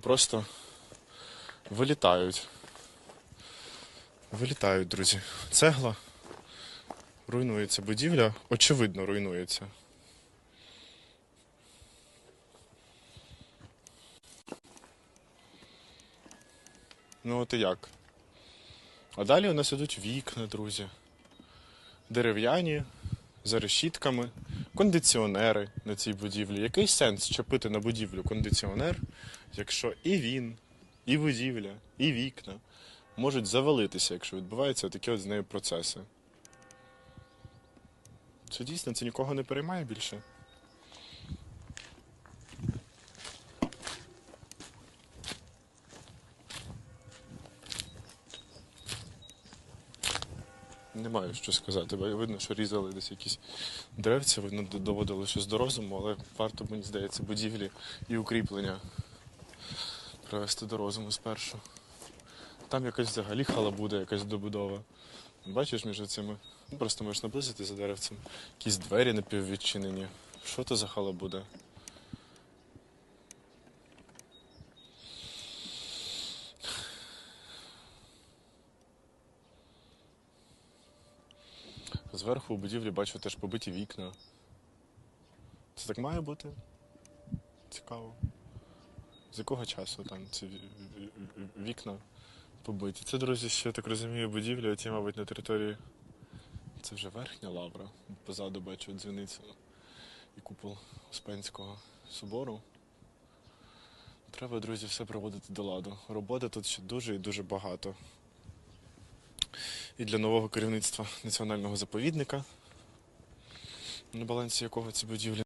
просто вилітають. Вилітають, друзі. Цегла. Руйнується будівля. Очевидно, руйнується. Ну, от і як. А далі у нас ідуть вікна, друзі. Дерев'яні, за решітками, кондиціонери на цій будівлі. Який сенс чепити на будівлю кондиціонер, якщо і він, і будівля, і вікна можуть завалитися, якщо відбуваються такі от з нею процеси. Це дійсно це нікого не переймає більше. Не маю що сказати, бо видно, що різали десь якісь деревця, видно, доводили щось до розуму, але варто, мені здається, будівлі і укріплення привести до розуму спершу. Там якась взагалі халабуда, якась добудова. Бачиш між цими? Просто можеш наблизити за деревцем. Якісь двері напіввідчинені. Що то за халабуда? Зверху у будівлі бачу теж побиті вікна. Це так має бути? Цікаво. З якого часу там ці ві- ві- ві- вікна побиті? Це, друзі, ще я так розумію, будівлі, оті, мабуть, на території. Це вже верхня лавра. Позаду бачу дзвіницю і купол Успенського собору. Треба, друзі, все проводити до ладу. Роботи тут ще дуже і дуже багато. І для нового керівництва національного заповідника, на балансі якого ці будівлі